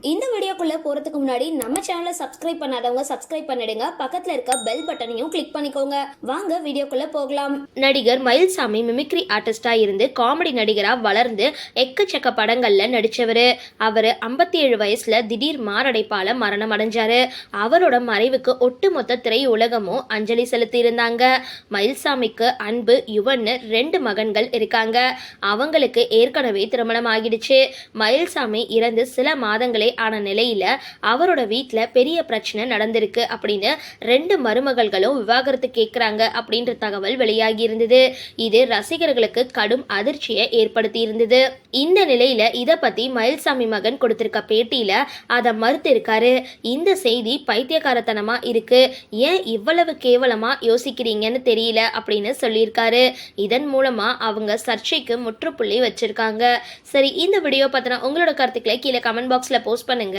இந்த வீடியோக்குள்ளே போகிறதுக்கு முன்னாடி நம்ம சேனலை சப்ஸ்கிரைப் பண்ணாதவங்க சப்ஸ்கிரைப் பண்ணிடுங்க. பக்கத்தில் இருக்க பெல் பட்டனையும் கிளிக் பண்ணிக்கோங்க. வாங்க வீடியோக்குள்ளே போகலாம். நடிகர் மயில்சாமி மிமிக்ரி ஆர்டிஸ்டாக இருந்து காமெடி நடிகராக வளர்ந்து எக்கச்சக்க படங்களில் நடித்தவர் அவர் ஐம்பத்தி ஏழு வயசில் திடீர் மாரடைப்பால மரணம் அடைஞ்சார். அவரோட மறைவுக்கு ஒட்டுமொத்த திரையுலகமும் அஞ்சலி செலுத்தி இருந்தாங்க மயில்சாமிக்கு அன்பு யுவன்னு ரெண்டு மகன்கள் இருக்காங்க. அவங்களுக்கு ஏற்கனவே திருமணம் ஆகிடுச்சு. மயில்சாமி இறந்து சில மாதங்களே ஆன நிலை நிலையில அவரோட வீட்டில் பெரிய பிரச்சனை நடந்திருக்கு அப்படின்னு ரெண்டு மருமகள்களும் விவாகரத்து கேட்குறாங்க அப்படின்ற தகவல் வெளியாகி இருந்தது. இது ரசிகர்களுக்கு கடும் அதிர்ச்சியை ஏற்படுத்தி இருந்தது. இந்த நிலையில இதை பத்தி மயில்சாமி மகன் கொடுத்திருக்க பேட்டியில அதை மறுத்து இருக்காரு இந்த செய்தி பைத்தியகாரத்தனமா இருக்கு. ஏன் இவ்வளவு கேவலமா யோசிக்கிறீங்கன்னு தெரியல அப்படின்னு சொல்லியிருக்காரு. இதன் மூலமா அவங்க சர்ச்சைக்கு முற்றுப்புள்ளி வச்சிருக்காங்க. சரி இந்த வீடியோ பத்தின உங்களோட கருத்துக்களை கீழே கமெண்ட் பாக்ஸ்ல போஸ்ட் பண்ணுங்க.